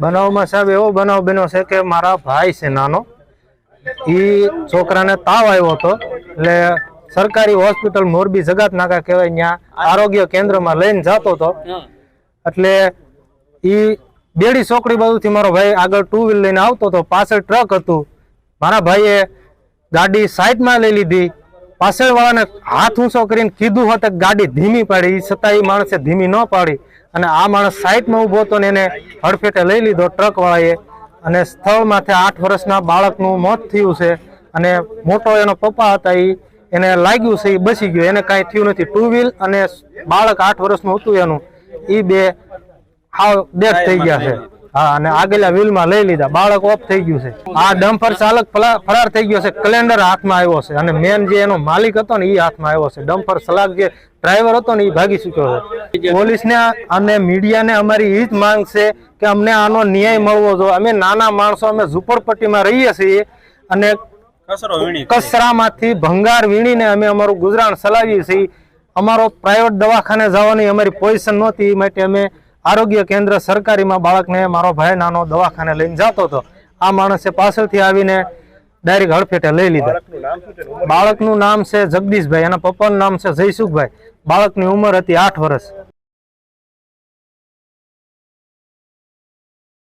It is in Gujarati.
બનાવમાં સાહેબ એવો બનાવ બન્યો છે કે મારા ભાઈ છે નાનો એ છોકરાને તાવ આવ્યો હતો. એટલે સરકારી હોસ્પિટલ મોરબી જગત નાકા કહેવાય ત્યાં આરોગ્ય કેન્દ્રમાં લઈને જતો હતો. એટલે એ બેડી ચોકડી બાજુથી મારો ભાઈ આગળ ટુ વ્હીલ લઈને આવતો હતો. પાછળ ટ્રક હતું. મારા ભાઈએ ગાડી સાઈડમાં લઈ લીધી. પાછળવાળાને હાથ ઊંચો કરીને કીધું હતું કે ગાડી ધીમી પાડી. એ છતાં એ માણસે ધીમી ન પાડી. અને આ માણસ સાઈડમાં ઊભો હતો ને એને હડફેટે લઈ લીધો ટ્રકવાળાએ. અને અને સ્થળમાંથી આઠ વર્ષના બાળકનું મોત થયું છે. અને મોટો એનો પપ્પા હતા એ એને લાગ્યું છે એ બચી ગયો. એને કાંઈ થયું નથી. ટુ વ્હીલ અને બાળક આઠ વર્ષનું હતું એનું. એ બે હાવ ડેથ થઈ ગયા છે. હા અને આગેલા વ્હીલમાં લઈ લીધા. બાળક ઓફ થઈ ગયું છે. આ ડમ્પર ચાલક ફરાર થઈ ગયો છે. કેલેન્ડર હાથમાં આવ્યો છે. અને મેન જે એનો માલિક હતો ને એ હાથમાં આવ્યો છે. ડમ્પર સલાક જે ડ્રાઈવર હતો ને એ ભાગી ચૂક્યો છે. પોલીસને અને મીડિયાને અમારી એ જ માંગ છે કે અમને આનો ન્યાય મળવો જોઈએ. અમે નાના માણસો અમે ઝુંપડપટ્ટીમાં રહીએ છીએ અને કસરામાંથી ભંગાર વીણીને અમે અમારું ગુજરાન ચલાવીએ છીએ. અમારો પ્રાઇવેટ દવાખાને જવાની અમારી પોઝિશન નહોતી. એ માટે અમે આરોગ્ય કેન્દ્ર સરકારીમાં બાળકને મારો ભાઈ નાનો દવાખાને લઈને જતો હતો. આ માણસે પાછળથી આવીને ડાયરેક્ટ હડફેટે લઈ લીધા. બાળકનું નામ છે જગદીશભાઈ એના પપ્પાનું નામ છે જયસુખભાઈ. બાળકની ઉંમર હતી આઠ વર્ષ.